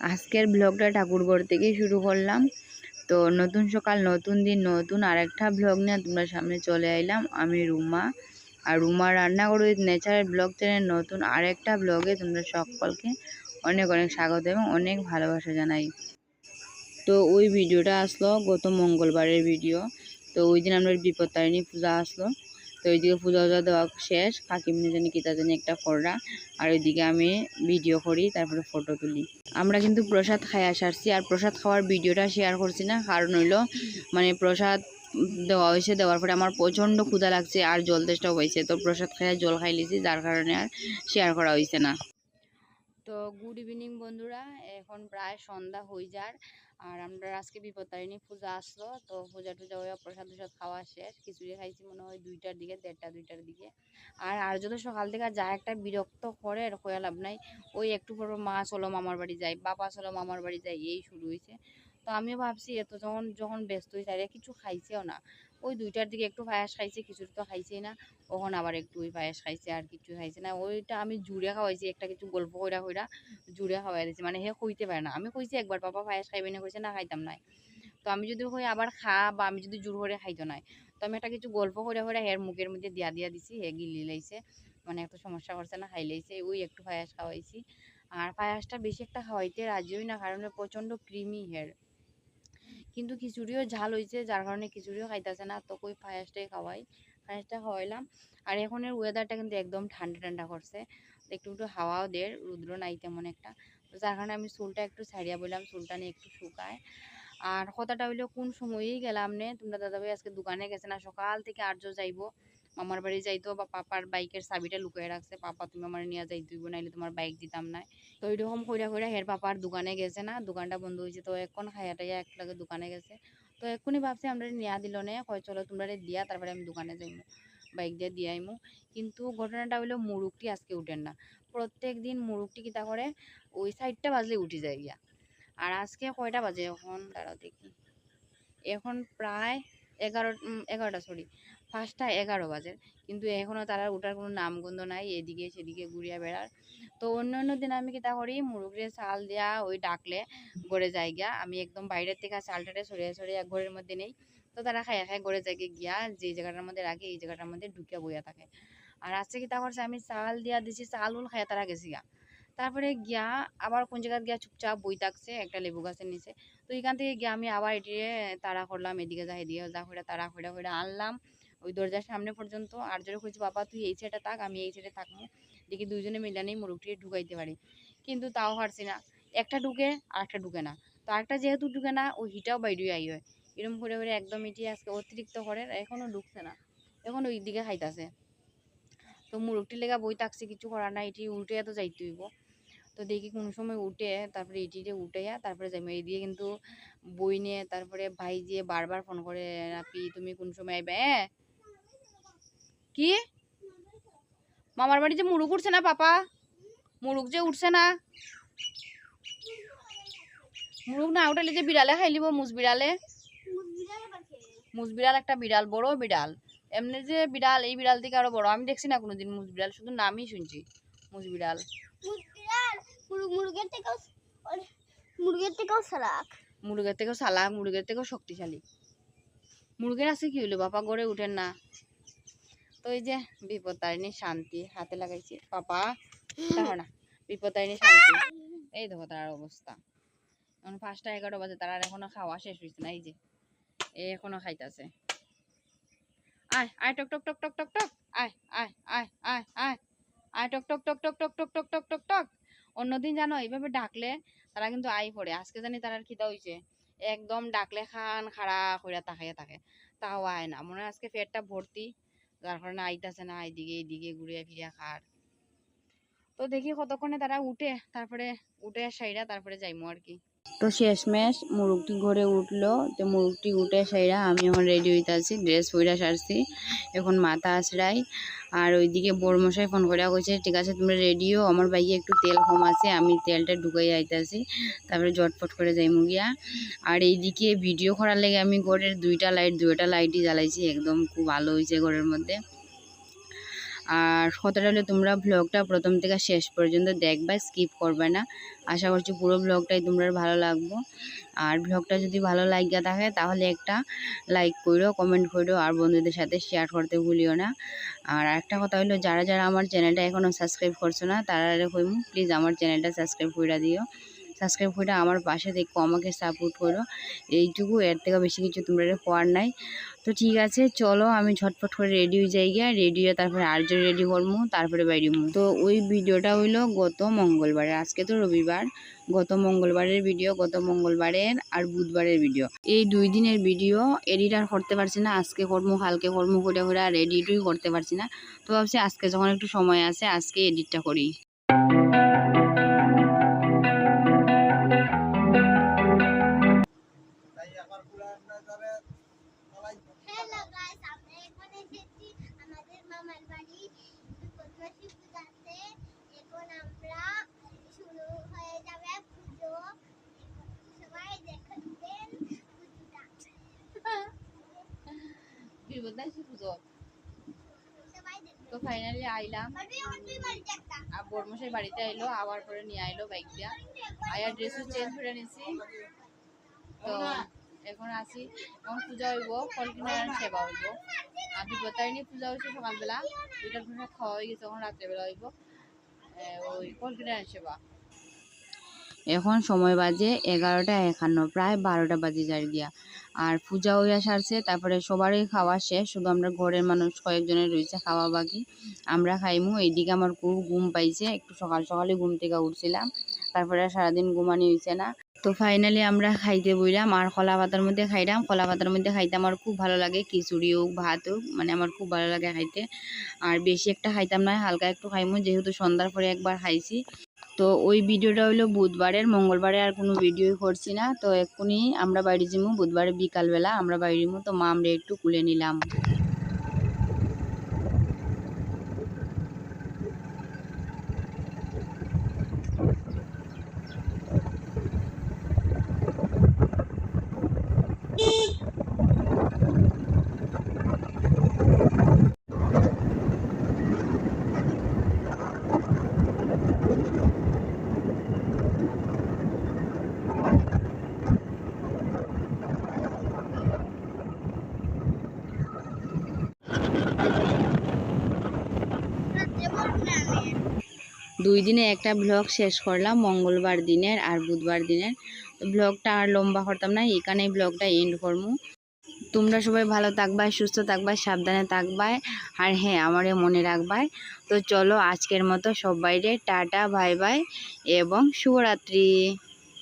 আজকের ব্লগটা ঠাকুরগড় থেকেই শুরু করলাম। তো নতুন সকাল, নতুন দিন, নতুন আরেকটা ব্লগ নিয়ে তোমরা সামনে চলে আইলাম। আমি রুমা। আর রুমা রান্না করে নেচারের ব্লগ চ্যানেল নতুন আরেকটা ব্লগে তোমরা সকলকে অনেক অনেক স্বাগত এবং অনেক ভালোবাসা জানাই। তো ওই ভিডিওটা আসলো গত মঙ্গলবারের ভিডিও তো ওই দিন আমরা বিপত্তারিণী পূজা আসলো। ওইদিকে পূজা উজা দেওয়া শেষ, কাকিমনি জন্য কিতা জন্য একটা ফোড়া আর ওইদিকে আমি ভিডিও করি, তারপরে ফটো তুলি। আমরা কিন্তু প্রসাদ খাই আসারছি আর প্রসাদ খাওয়ার ভিডিওটা শেয়ার করছি না, কারণ হইল মানে প্রসাদ দেওয়া হয়েছে, দেওয়ার পরে আমার প্রচণ্ড ক্ষুধা লাগছে, আর জল তেষ্টাও হয়েছে তো প্রসাদ খাইয়া জল খাই লিছি, যার কারণে আর শেয়ার করা হয়েছে না। তো গুড ইভিনিং বন্ধুরা, এখন প্রায় সন্ধ্যা হয়ে যার, আর আমরা আজকে বিপত্তারিণী পূজা আসলো, তো পূজা টুজা হয়ে প্রসাদ টুসাদ খাওয়া শেষ, খিচুড়ি খাইছি মনে হয় দুইটার দিকে, দেড়টা দুইটার দিকে। আর আর যদি সকাল থেকে যা একটা বিরক্ত করে, আর কয়া লাভ নাই, ওই একটু পর পর মা চলো মামার বাড়ি যাই, বাবা চলো মামার বাড়ি যাই, এই শুরু হয়েছে তো আমিও ভাবছি এত যখন যখন ব্যস্ত হয়েছে আর কিছু খাইছেও না। ওই দুইটার দিকে একটু পায়াস খাইছে, খিচুড়ি তো খাইছেই না। ওখন আবার একটু ওই পায়াস খাইছে আর কিছু খাইছে না। ওইটা আমি জুড়ে খাওয়াইছি, একটা কিছু গল্প কইরা কইরা জুড়ে খাওয়াই দিয়েছি। মানে হে কইতে পারে না। আমি কইছি একবার বাবা পায়াস খাইবে না? কইছে, না, খাইতাম নাই। তো আমি যদি কই আবার খা বা আমি যদি জোর করে খাইতো নাই। তো আমি একটা কিছু গল্প করে করে হের মুখের মধ্যে দিয়া দিয়া দিছি, হে গিলি লাইছে। মানে একটা সমস্যা করছে না, খাই লাইছে। ওই একটু পায়াস খাওয়াইছি। আর পায়াসটা বেশি একটা খাওয়াইতে রাজিও না, কারণ প্রচণ্ড ক্রিমি হের। কিন্তু খিচুড়িও ঝাল হয়েছে যার কারণে খিচুড়িও খাইতেছে না। তো কই পায়াসটাই খাওয়াই পায়াসটা খাওয়াইলাম। আর এখনের ওয়েদারটা কিন্তু একদম ঠান্ডা ঠান্ডা করছে। একটু একটু হাওয়াও দেয় রুদ্র নাই তেমন একটা। যার কারণে আমি চুলটা একটু ছাড়িয়া বললাম, চুলটা নিয়ে একটু শুকায়। আর কথাটা হইল, কোন সময়েই গেলাম নে? তোমরা দাদাভাই আজকে দোকানে গেছে না? সকাল থেকে আর্য যাইবো। মামার বাড়ি যাইতো বা পাপার বাইকের চাবিটা লুকিয়ে রাখছে, পাপা, তুমি আমার নিয়ে যাই, তুইব নাইলে তোমার বাইক দিতাম না। তো ওইরকম কইরা কইরা হের পাপার দোকানে গেছে না, দোকানটা বন্ধ হয়েছে তো এখন খাইয়া টাইয়া একলাগে দোকানে গেছে। তো এক্ষুনি ভাবছি আমরা নিয়া দিল নে, কয় চলো তোমরা দিয়া, তারপরে আমি দোকানে যাইমু, বাইক দিয়ে দিয়ে আইমু। কিন্তু ঘটনাটা হইল মুরুগটি আজকে উঠেন না। প্রত্যেক দিন মুরুগটি কিতা করে, ওই সাইডটা বাজলে উঠে যায় গিয়া। আর আজকে কয়টা বাজে? এখন দাঁড়াও দেখি। এখন প্রায় এগারো এগারোটা সরি পাঁচটা এগারো বাজে। কিন্তু এখনও তারা ওটার কোনো নামগন্ধ নাই, এদিকে সেদিকে ঘুরিয়া বেড়ার। তো অন্য অন্য দিন আমি কিতা করি, মুরগির চাল দেওয়া ওই ডাকলে গড়ে যাই গিয়া আমি একদম বাইরের থেকে চালটারে সরিয়ে সরিয়ে ঘরের মধ্যে নেই। তো তারা খাই খাই গড়ে যায় গিয়া যে জায়গাটার মধ্যে রাখে, এই জায়গাটার মধ্যে ঢুকিয়া বইয়া থাকে। আর আজকে কিতা করছে, আমি চাল দিয়া দিছি চাল উল খাইয়া তারা গেছি গা তারপরে গিয়া আবার কোন জায়গায় গিয়া চুপচাপ বই থাকছে, একটা লেবু গাছের নিচে। তো এখান থেকে গিয়া আমি আবার এটিরে তাড়া করলাম, এদিকে যা এদিকে যা করে তাড়া করে করে আনলাম। ওই দরজার সামনে পর্যন্ত, আর জোরে কইছি, বাবা, তুই এই সাইডে থাক, আমি এই সাইডে থাকব, দেখি দুইজনে মিলানেই মুরগটি ঢুকাইতে পারি। কিন্তু তাও পারছি না। একটা ঢুকে আর একটা ঢুকে না। তো আরেকটা যেহেতু ঢুকে না, ওই হিটাও বাইরে আই হয়। এরকম করে করে একদম এটি আজকে অতিরিক্ত করে এখনও ঢুকছে না। এখন ওই দিকে খাইতাছে। তো মুরগটির লেগা বই থাকছে, কিছু করার না এটি উল্টে তো যাইতে হইব। তো দেখি কোন সময় উঠে, তারপরে এটি এটিতে উঠাইয়া তারপরে যাই এই দিয়ে কিন্তু বই নিয়ে, তারপরে ভাই দিয়ে বারবার ফোন করে, রাপি, তুমি কোন সময় আইবে? হ্যাঁ? কি? মামার বাড়িতে মুরুগ উঠছে না পাপা? মুরুগ যে উঠছে না। মুরুগ না উঠালে যে বিড়ালে খাইলিব মুজ বিড়ালে। মুজ বিড়াল একটা বিড়াল বড় বিড়াল। এমনি যে বিড়াল এই বিড়াল থেকে আরও বড়। আমি দেখছি না কোনোদিন মুজ বিড়াল শুধু নামই শুনছি মুজ বিড়াল। মুরগের থেকেও মুরগের থেকেও মুরগের থেকেও মুরগের থেকেও শক্তিশালী। মুরগের আছে কি হইল বাপা গড়ে উঠেন না। তো এই যে বিপত্তারিণী শান্তি হাতে লাগাইছি পাপা না বিপত্তারিণী শান্তি এই দেখো তার অবস্থা এখন পাঁচটা এগারো বাজে তার এখনও খাওয়া শেষ হয়েছে না এই যে এ এখনও খাইতাছে অন্যদিন জানো এইভাবে ডাকলে তারা কিন্তু আই পড়ে আজকে জানি তারার খিদা হইছে একদম ডাকলে খান খাড়া কইরা তাকাইয়া থাকে তাও আয় না মনে হয় আজকে পেটটা ভর্তি যার কারণে আইতাছে না, এইদিকে এইদিকে ঘুরিয়া ফিরিয়া খার। তো দেখি কতক্ষণে তারা উঠে, তারপরে উঠে সাইরা তারপরে যাইমু আর কি। তো শেষমেশ মুরগটি ঘরে উঠল। তো মুরগটি উঠে সাইরা আমি এখন রেডি হইতে আছি ড্রেস পইরা সারছি। এখন মাথা আছড়াই। আর ওইদিকে বড়মশাই ফোন করে কইছে, ঠিক আছে, তোমরা রেডিও আমার বাইকে একটু তেল কম আছে, আমি তেলটা ঢুকাই আইতাছি। তারপরে জটফট করে যাই মুগিয়া আর এইদিকে ভিডিও করার লেগে আমি ঘরের দুইটা লাইট দুইটা লাইটই জ্বালাইছি। একদম খুব ভালো হয়েছে ঘরের মধ্যে। আর কথাটা হলো, তোমরা ব্লগটা প্রথম থেকে শেষ পর্যন্ত দেখবা স্কিপ করবে না। আশা করছি পুরো ব্লগটাই তোমরা ভালো লাগবো। আর ব্লগটা যদি ভালো লাগিয়া থাকে, তাহলে একটা লাইক করো কমেন্ট করো আর বন্ধুদের সাথে শেয়ার করতে ভুলিও না। আর একটা কথা হলো, যারা যারা আমার চ্যানেলটা এখনও সাবস্ক্রাইব করছ না, তারা কইমু প্লিজ আমার চ্যানেলটা সাবস্ক্রাইব করে দিও। সাবস্ক্রাইব করে আমার পাশে দেখো, আমাকে সাপোর্ট করো। এইটুকু, এর থেকে বেশি কিছু তোমরা হওয়ার নাই। তো ঠিক আছে, চলো আমি ঝটপট করে রেডি হয়ে যাই গিয়া রেডি হয়ে তারপরে আর্য রেডি করব, তারপরে বাইরিমু তো ওই ভিডিওটা হইল গত মঙ্গলবারে, আজকে তো রবিবার। গত মঙ্গলবারের ভিডিও গত মঙ্গলবারের আর বুধবারের ভিডিও এই দুই দিনের ভিডিও এডিট আর করতে পারছি না, আজকে করব হালকে করব করে করে আর এডিটই করতে পারছি না। তো ভাবছি আজকে যখন একটু সময় আছে, আজকে এডিটটা করি। সবাই দেখবেন তো ফাইনালি আইলাম। আর বর্মশাই বাড়িতে আইলো, আবার পরে নিয়ে আইলো বাইক দিয়া। আয়ার ড্রেসও চেঞ্জ করে নিছি। তো এখন আসি এখন পূজা হইব ফলকিনারায়ণ সেবা হইব। আমি গোতারিণী পূজা হয়েছে সকালবেলা। দুইটার পরে খাওয়া হয়ে গেছে, এখন রাত্রেবেলা হইব। ওই ফলকিনারায়ণ সেবা। এখন সময় বাজে এগারোটা একান্ন, প্রায় বারোটা বাজে যার গিয়া আর পূজা হইয়া সারছে, তারপরে সবারই খাওয়া শেষ, শুধু আমরা ঘরের মানুষ কয়েকজনের রয়েছে, খাওয়া বাকি। আমরা খাইমু, এইদিকে আমার খুব ঘুম পাইছে, একটু সকাল সকালে ঘুম থেকে উঠছিলাম, তারপরে সারাদিন ঘুমানি হয়েছে না। তো ফাইনালি আমরা খাইতে বইলাম, আর কলা পাতার মধ্যে খাইলাম। কলা পাতার মধ্যে খাইতে আমার খুব ভালো লাগে, খিচুড়ি হোক, ভাত হোক মানে আমার খুব ভালো লাগে খাইতে। আর বেশি একটা খাইতাম না, হালকা একটু খাইমু, যেহেতু সন্ধ্যার পরে একবার খাইছি। তো ওই ভিডিওটা হলো বুধবারের, মঙ্গলবারে আর কোনো ভিডিওই করছি না। তো এক্ষুনি আমরা বাড়ি যাব বুধবারে বিকালবেলা আমরা বাড়ি যাব। তো মা আমরা একটু কুলে নিলাম। দুই দিনে একটা ব্লগ শেষ করলাম, মঙ্গলবার দিনের আর বুধবার দিনের। ব্লগটা আর লম্বা করতাম না, এখানেই ব্লগটা এন্ড করব তোমরা সবাই ভালো থাকবায় সুস্থ থাকবায় সাবধানে থাকবায় আর হ্যাঁ আমারে মনে রাখবায় তো চলো আজকের মতো সব বাইরে টাটা বাই বাই এবং শুভরাত্রি।